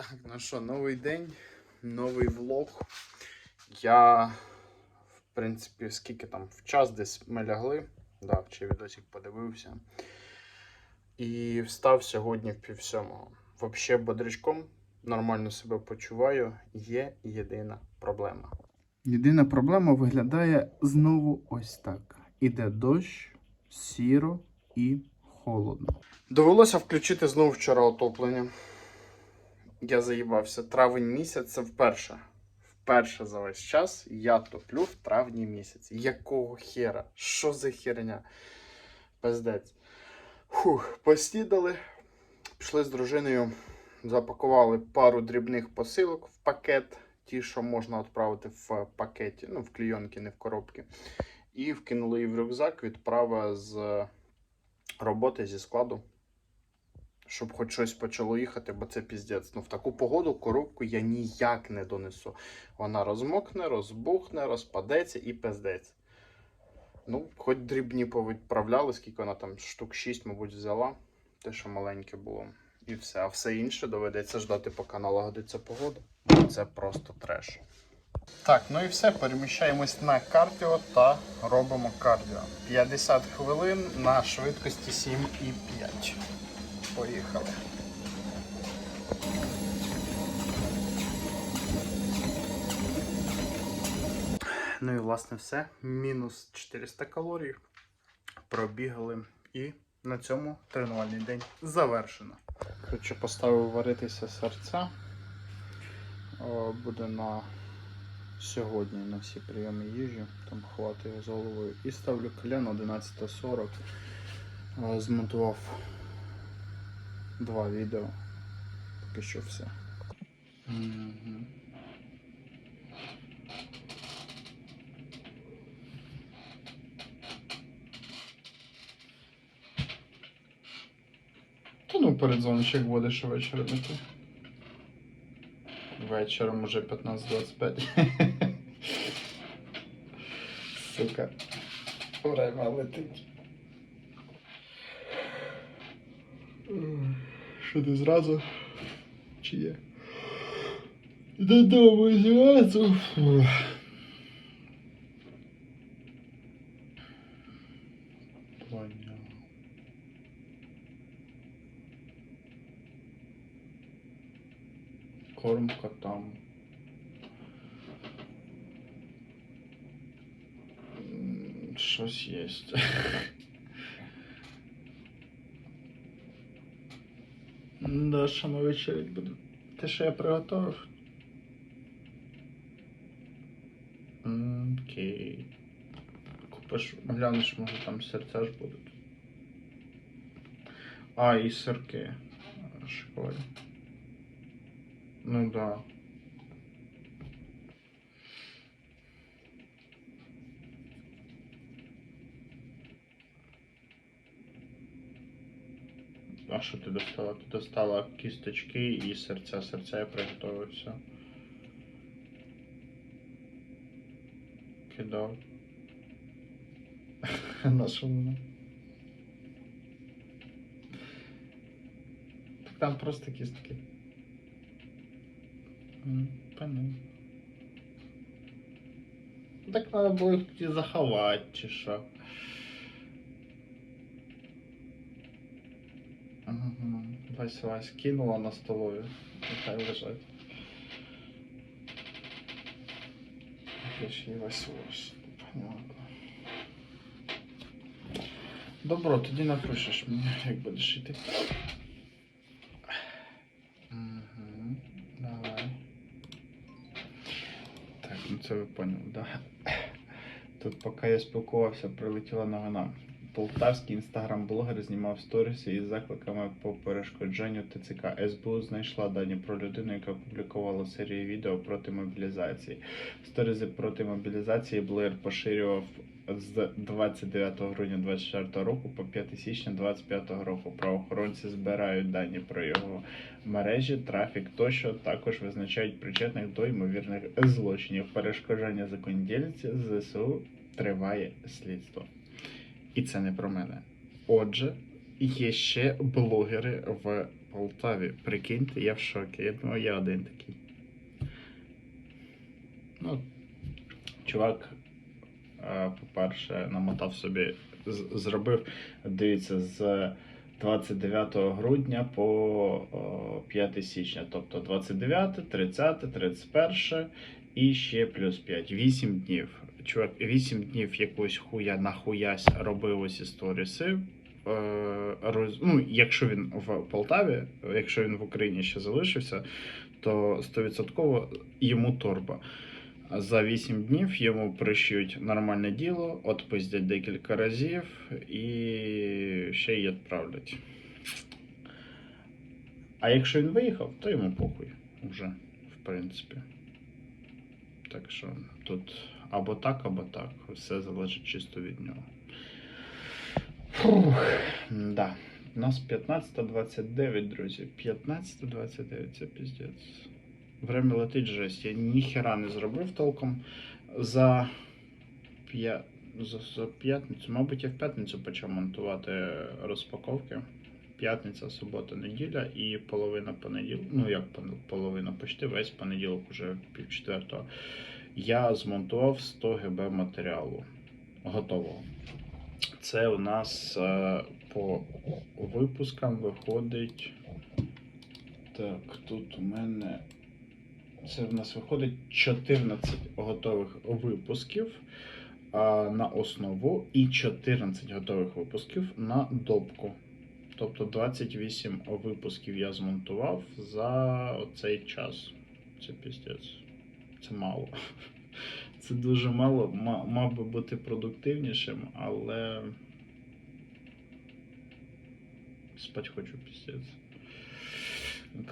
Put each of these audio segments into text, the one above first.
Так, ну що, новий день, новий влог. Я, в принципі, скільки там в час десь ми лягли, да, чи відосик подивився. І встав сьогодні в пів сьомого. Взагалі бодрячком, нормально себе почуваю. Є єдина проблема. Єдина проблема виглядає знову ось так. Іде дощ, сіро і холодно. Довелося включити знову вчора отоплення. Я заїбався. Травень місяць це вперше. Вперше за весь час я топлю в травні місяці. Якого хера? Що за херня? Пиздець. Фух, поснідали. Пішли з дружиною, запакували пару дрібних посилок в пакет. Ті, що можна відправити в пакеті, ну, в клійонки, не в коробки. І вкинули її в рюкзак, відправа з роботи зі складу щоб хоч щось почало їхати, бо це піздець. Ну в таку погоду коробку я ніяк не донесу. Вона розмокне, розбухне, розпадеться і пиздець. Ну, хоч дрібні повідправляли, скільки вона там штук 6, мабуть, взяла. Те, що маленьке було. І все. А все інше доведеться ждати, поки налагодиться погода. Це просто треш. Так, ну і все. Переміщаємось на кардіо та робимо кардіо. 50 хвилин на швидкості 7,5. Поїхали. Ну і власне все. Мінус 400 калорій. Пробігали. І на цьому тренувальний день завершено. Коротше, поставив варитися серця. Буде на сьогодні на всі прийоми їжі. Там хватає з головою. І ставлю колен 11.40. Е, Змонтував два відео. Поки що все. Та ну передзвониш, як будеш вечором іти. Вечором уже 15.25. Сука. Время летить. Що ти зразу? Чи є? Додому зразу. Понял. Корм котам. Щось єсть. Да, що ми вечерять будемо. Те, що я приготував. Окей. Купиш, глянеш, може там серця ж будуть. А, і сирки. Шоколадні. Ну да. А що ти достала? Ти достала кісточки і серця. Серця я приготував все. Кидав. На що воно? Так там просто кістки. Понятно. Так треба було їх тоді заховати, чи що. Вась Вась кинула на столові. Нехай лежать. Ще Вась. Понятно. Добро, тоді напишеш мені, як будеш йти. Угу. Давай. Так, ну це ви поняли, да? Тут поки я спілкувався, прилетіла новина. Полтавський інстаграм-блогер знімав сторіси із закликами по перешкодженню ТЦК. СБУ знайшла дані про людину, яка публікувала серію відео проти мобілізації. Сторізи проти мобілізації блогер поширював з 29 грудня 2024 року по 5 січня 2025 року. Правоохоронці збирають дані про його мережі, трафік тощо. Також визначають причетних до ймовірних злочинів. Перешкоджання законодільниці ЗСУ триває слідство. І це не про мене. Отже, є ще блогери в Полтаві. Прикиньте, я в шокі. Я думаю, я один такий. Ну, чувак, е, по-перше, намотав собі, зробив, дивіться, з 29 грудня по 5 січня. Тобто 29, 30, 31 і ще плюс 5. 8 днів. Чувак, 8 днів якусь хуя нахуясь робив ось сторіси. Е, роз... Ну, якщо він в Полтаві, якщо він в Україні ще залишився, то 100% йому торба. За 8 днів йому пришьють нормальне діло, отпиздять декілька разів і ще й відправлять. А якщо він виїхав, то йому похуй вже, в принципі. Так що тут або так, або так. Все залежить чисто від нього. Фух, да. У нас 15.29, друзі. 15.29 це піздець. Время летить жесть. Я ніхера не зробив толком за, п'я... за, за п'ятницю. Мабуть, я в п'ятницю почав монтувати розпаковки. П'ятниця, субота, неділя і половина понеділка. Ну, як половина, почти весь понеділок, уже пів четвертого. Я змонтував 100 ГБ матеріалу готового. Це у нас е, по випускам виходить. Так, тут у мене. Це в нас виходить 14 готових випусків а, на основу і 14 готових випусків на допку. Тобто 28 випусків я змонтував за цей час. Це піздець. Це мало. Це дуже мало. Мав би бути продуктивнішим, але. Спать хочу піздець.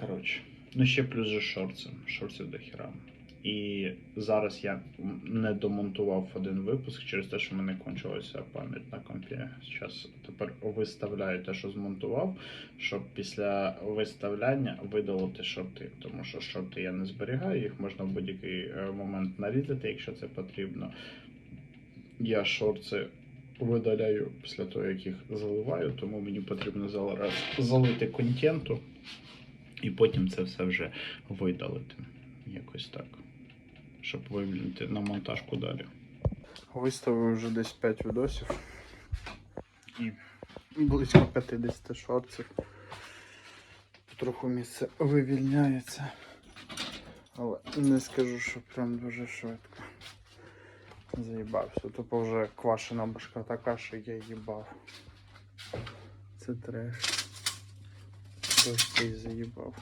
Коротше. Ну, ще плюс же шорти. Шорти до хіра. І зараз я не домонтував один випуск через те, що мене кончилася пам'ять на компі. Зараз тепер виставляю те, що змонтував, щоб після виставляння видалити шорти. Тому що шорти я не зберігаю, їх можна в будь-який е, момент нарізати, якщо це потрібно. Я шорти видаляю після того, як їх заливаю, тому мені потрібно зараз залити контенту і потім це все вже видалити. Якось так. Щоб вивільнити на монтажку далі. Виставив вже десь 5 відосів. І близько 50 шортів. Трохи місце вивільняється. Але не скажу, що прям дуже швидко. Заїбався. Тупо вже квашена башка така, що я їбав. Це треш. Дощ заїбав.